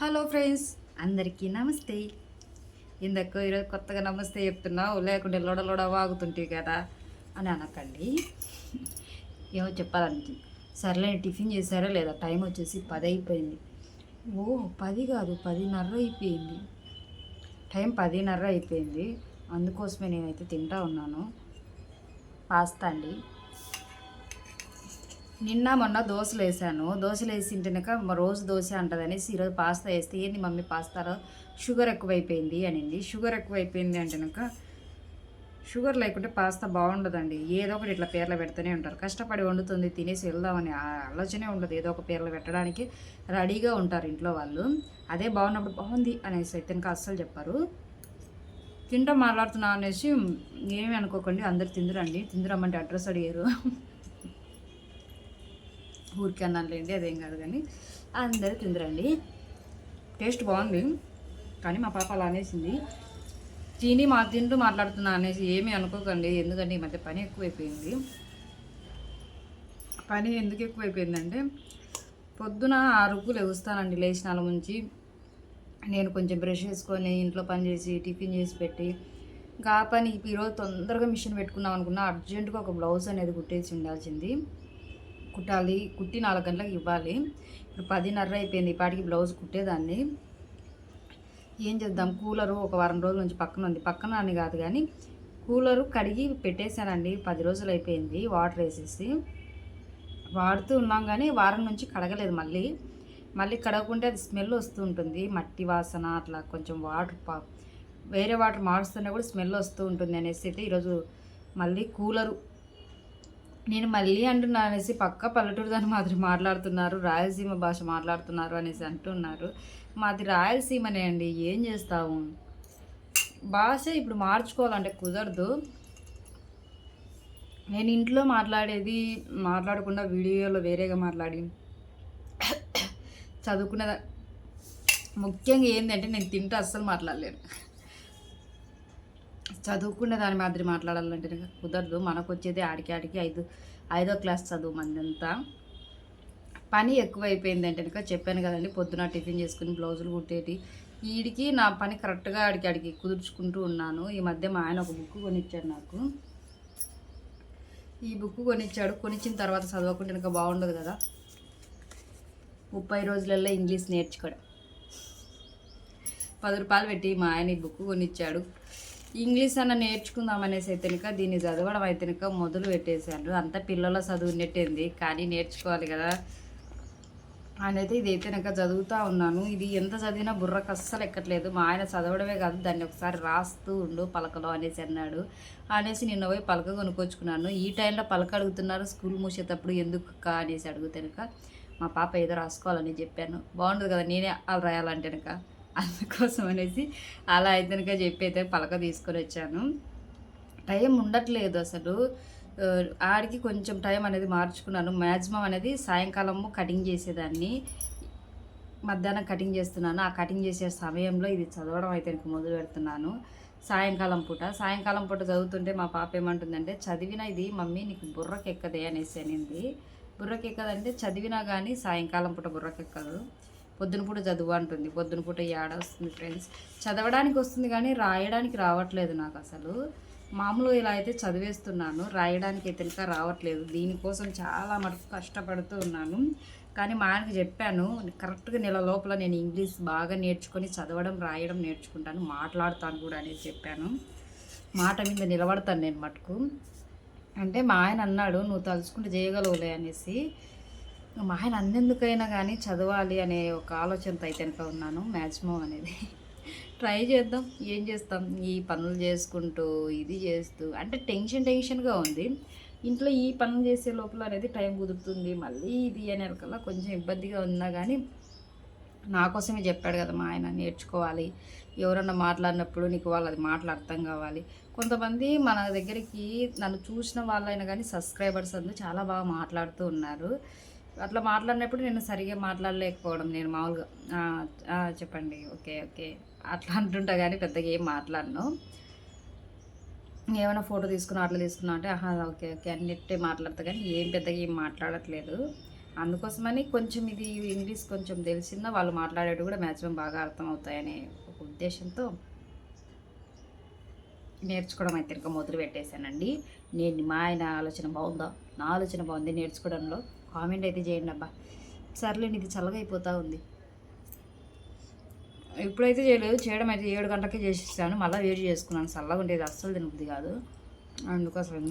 Hello friends అందరికీ నమస్తే. ఇందకు ఈరోజు కొత్తగా నమస్తే చెప్తున్నావు లేకుంటే లోడ లోడ వాగుతుంటివి కదా అని అనకండి. ఏమో చెప్పాలంటే సర్లే టిఫిన్ చేశారా లేదా? టైం వచ్చేసి పది అయిపోయింది. ఓ పది కాదు పదిన్నర అయిపోయింది. టైం పదిన్నర అయిపోయింది. అందుకోసమే నేనైతే తింటా ఉన్నాను. పాస్తా అండి. నిన్న మొన్న దోశలు వేసాను. దోశలు వేసి తింటేనక రోజు దోశ అంటదనేసి ఈరోజు పాస్తా వేస్తే ఏంది మమ్మీ పాస్తాలో? షుగర్ ఎక్కువైపోయింది అనింది. షుగర్ ఎక్కువైపోయింది అంటేనక షుగర్ లేకుంటే పాస్తా బాగుండదండి. ఏదో ఒకటి ఇట్లా పేర్లు పెడుతూనే ఉంటారు. కష్టపడి వండుతుంది తినేసి వెళ్దామని ఆ ఆలోచనే ఉండదు. ఏదో ఒక పేర్లు పెట్టడానికి రెడీగా ఉంటారు ఇంట్లో వాళ్ళు. అదే బాగున్నప్పుడు బాగుంది అనేసి అయితే ఇంకా అస్సలు చెప్పారు. తింటూ మాట్లాడుతున్నా అనేసి ఏమి అనుకోకండి. అందరు తిందురండి. తిందురమ్మంటే అడ్రస్ అడిగారు. ఊరికే అన్నానులేండి అదేం కాదు కానీ. అందరూ తిందరండి. టేస్ట్ బాగుంది కానీ మా పాప అలా అనేసింది. తిని మా తింటూ మాట్లాడుతున్నా అనేసి ఏమీ అనుకోకండి ఎందుకంటే ఈ మధ్య పని ఎక్కువైపోయింది. పని ఎందుకు ఎక్కువైపోయిందంటే పొద్దున ఆరుకు లెగుస్తానండి లేచినాల నుంచి. నేను కొంచెం బ్రష్ చేసుకొని ఇంట్లో పని చేసి టిఫిన్ చేసి పెట్టి ఇంకా పని ఈరోజు తొందరగా మిషన్ పెట్టుకుందాం అనుకున్నా అర్జెంటుగా ఒక బ్లౌజ్ అనేది కుట్టేసి ఉండాల్సింది. కుట్టాలి. కుట్టి నాలుగు గంటలకు ఇవ్వాలి. ఇప్పుడు పదిన్నర అయిపోయింది. పాటికి బ్లౌజ్ కుట్టేదాన్ని. ఏం చేద్దాం? కూలరు ఒక వారం రోజుల నుంచి పక్కన ఉంది. పక్కన అని కాదు కానీ కూలరు కడిగి పెట్టేశానండి. పది రోజులు అయిపోయింది. వాటర్ వేసేసి. వాడుతూ ఉన్నాం కానీ వారం నుంచి కడగలేదు మళ్ళీ. మళ్ళీ కడగకుంటే అది స్మెల్ వస్తూ ఉంటుంది. మట్టి వాసన అట్లా కొంచెం వాటర్ పా వేరే వాటర్ మారుస్తున్నా కూడా స్మెల్ వస్తూ ఉంటుంది అనేసి అయితే ఈరోజు మళ్ళీ కూలరు నేను మళ్ళీ అంటున్నాను అనేసి పక్క పల్లెటూరు దాన్ని మాదిరి మాట్లాడుతున్నారు రాయలసీమ భాష మాట్లాడుతున్నారు అనేసి అంటున్నారు. మాది రాయలసీమనే అండి ఏం చేస్తాము భాష ఇప్పుడు మార్చుకోవాలంటే కుదరదు. నేను ఇంట్లో మాట్లాడేది మాట్లాడకుండా వీడియోలో వేరేగా మాట్లాడి చదువుకునే ముఖ్యంగా ఏంటంటే నేను తింటూ అస్సలు మాట్లాడలేను. చదువుకునే దాని మాదిరి మాట్లాడాలంటే కుదరదు. మనకు వచ్చేది ఆడికి ఆడికి ఐదు ఐదో క్లాస్ చదువు మందంతా. పని ఎక్కువైపోయింది అంటే కనుక చెప్పాను కదండి పొద్దున టిఫిన్ చేసుకుని బ్లౌజులు కుట్టేటి. వీడికి నా పని కరెక్ట్గా ఆడికి ఆడికి కుదుర్చుకుంటూ ఉన్నాను. ఈ మధ్య మా ఆయన ఒక బుక్ కొనిచ్చాడు నాకు. ఈ బుక్ కొనిచ్చాడు. కొనిచ్చిన తర్వాత చదవకుండా ఇంకా బాగుండదు కదా. ముప్పై రోజులలో ఇంగ్లీష్ నేర్చుకోవడం పది రూపాయలు పెట్టి మా ఆయన ఈ బుక్ కొనిచ్చాడు. ఇంగ్లీష్ అన్న నేర్చుకుందాం అనేసి అయితేనక దీన్ని చదవడం అయితేనక మొదలు పెట్టేశాను. అంత పిల్లల చదువు నెట్టింది కానీ నేర్చుకోవాలి కదా అనేది ఇది అయితేనక చదువుతూ ఉన్నాను. ఇది ఎంత చదివినా బుర్రకు అస్సలు ఎక్కట్లేదు. మా ఆయన చదవడమే కాదు దాన్ని ఒకసారి రాస్తూ ఉండు పలకలో అనేసి అన్నాడు. అనేసి నిన్న పోయి పలక కొనుక్కొచ్చుకున్నాను. ఈ టైంలో పలక అడుగుతున్నారు స్కూల్ మూసేటప్పుడు ఎందుకు కా అనేసి అడుగుతానుక మా పాప ఏదో రాసుకోవాలని చెప్పాను. బాగుండదు కదా నేనే అలా రాయాలంటేనక. అందుకోసం అనేసి అలా అయితేనక చెప్పి అయితే పలక తీసుకొని వచ్చాను. టైం ఉండట్లేదు అసలు. ఆడికి కొంచెం టైం అనేది మార్చుకున్నాను. మ్యాక్సిమం అనేది సాయంకాలము కటింగ్ చేసేదాన్ని. మధ్యాహ్నం కటింగ్ చేస్తున్నాను. ఆ కటింగ్ చేసే సమయంలో ఇది చదవడం అయితే ఇంక మొదలు పెడుతున్నాను. సాయంకాలం పూట. సాయంకాలం పూట చదువుతుంటే మా పాప ఏమంటుందంటే చదివిన ఇది మమ్మీ నీకు బుర్రకెక్కదే అనేసి అనింది. బుర్రకెక్కదంటే చదివినా కానీ సాయంకాలం పూట బుర్రకెక్కదు. పొద్దున పూట చదువు అంటుంది. పొద్దున పూట ఏడ వస్తుంది ఫ్రెండ్స్ చదవడానికి వస్తుంది కానీ రాయడానికి రావట్లేదు నాకు అసలు. మామూలు ఇలా అయితే చదివేస్తున్నాను. రాయడానికి అయితే ఇంకా రావట్లేదు. దీనికోసం చాలా మటుకు కష్టపడుతూ ఉన్నాను. కానీ మా ఆయనకు చెప్పాను కరెక్ట్గా నెల లోపల నేను ఇంగ్లీష్ బాగా నేర్చుకొని చదవడం రాయడం నేర్చుకుంటాను మాట్లాడతాను కూడా అనేది చెప్పాను. మాట మీద నిలబడతాను నేను మటుకు. అంటే మా ఆయన అన్నాడు నువ్వు తలుచుకుంటే చేయగలవులే అనేసి. మా ఆయన అన్నెందుకైనా కానీ చదవాలి అనే ఒక ఆలోచనతో అయితే కనుక ఉన్నాను. మ్యాక్సిమం అనేది ట్రై చేద్దాం. ఏం చేస్తాం? ఈ పనులు చేసుకుంటూ ఇది చేస్తూ అంటే టెన్షన్ టెన్షన్గా ఉంది. ఇంట్లో ఈ పనులు చేసే లోపల అనేది టైం కుదురుతుంది. మళ్ళీ ఇది అనే కల్లా కొంచెం ఇబ్బందిగా ఉన్నా కానీ నా కోసమే చెప్పాడు కదా మా ఆయన నేర్చుకోవాలి. ఎవరన్నా మాట్లాడినప్పుడు నీకు వాళ్ళది మాటలు అర్థం కావాలి. కొంతమంది మన దగ్గరికి నన్ను చూసిన వాళ్ళైనా కానీ సబ్స్క్రైబర్స్ అందరూ చాలా బాగా మాట్లాడుతూ ఉన్నారు. అట్లా మాట్లాడినప్పుడు నేను సరిగా మాట్లాడలేకపోవడం నేను మామూలుగా. చెప్పండి. Okay okay. అట్లా అంటుంటా కానీ పెద్దగా ఏం మాట్లాడను. ఏమైనా ఫోటో తీసుకున్నా అట్లా తీసుకున్నా అంటే ఆహా ఓకే ఓకే అన్నిటే మాట్లాడతా కానీ ఏం పెద్దగా ఏం మాట్లాడట్లేదు. అందుకోసమని కొంచెం ఇది ఇంగ్లీష్ కొంచెం తెలిసిందా వాళ్ళు మాట్లాడేవి కూడా మ్యాక్సిమం బాగా అర్థమవుతాయనే ఒక ఉద్దేశంతో నేర్చుకోవడం అయితే ఇంకా మొదలు పెట్టేశానండి నేను మా ఆయన ఆలోచన బాగుందా? నా ఆలోచన బాగుంది నేర్చుకోవడంలో. కామెంట్ అయితే చేయండి అబ్బా. సర్లే నీకు చల్లగా అయిపోతూ ఉంది. ఇప్పుడైతే చేయలేదు చేయడం అయితే ఏడు గంటలకే చేసిస్తాను మళ్ళీ వేడి చేసుకున్నాను. చల్లగా ఉండేది అస్సలు తినబుద్ది కాదు. అందుకోసం